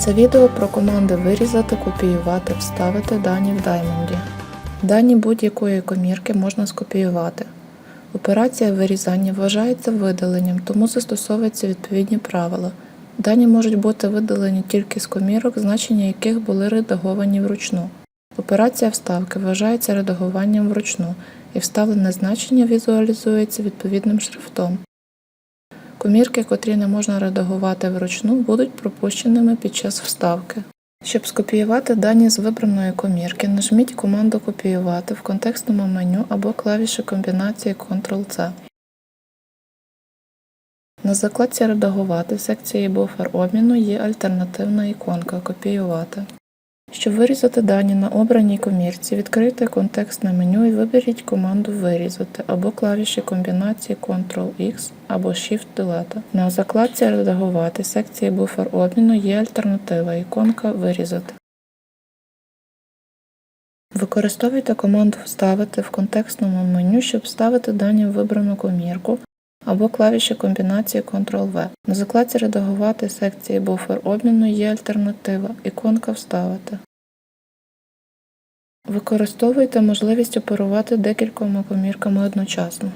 Це відео про команди вирізати, копіювати, вставити дані в Diamond. Дані будь-якої комірки можна скопіювати. Операція вирізання вважається видаленням, тому застосовуються відповідні правила. Дані можуть бути видалені тільки з комірок, значення яких були редаговані вручну. Операція вставки вважається редагуванням вручну, і вставлене значення візуалізується відповідним шрифтом. Комірки, котрі не можна редагувати вручну, будуть пропущеними під час вставки. Щоб скопіювати дані з вибраної комірки, нажміть команду Копіювати в контекстному меню або клавіші комбінації Ctrl-C. На закладці Редагувати в секції Буфер обміну є альтернативна іконка Копіювати. Щоб вирізати дані на обраній комірці, відкрийте контекстне меню і виберіть команду Вирізати або клавіші комбінації Ctrl-X або Shift-Delete. На закладці Редагувати секції буфер обміну є альтернатива іконка Вирізати. Використовуйте команду Вставити в контекстному меню, щоб вставити дані в вибрану комірку або клавіші комбінації Ctrl-V. На закладці Редагувати секції буфер обміну є альтернатива іконка Вставити. Використовуйте можливість оперувати декількома комірками одночасно.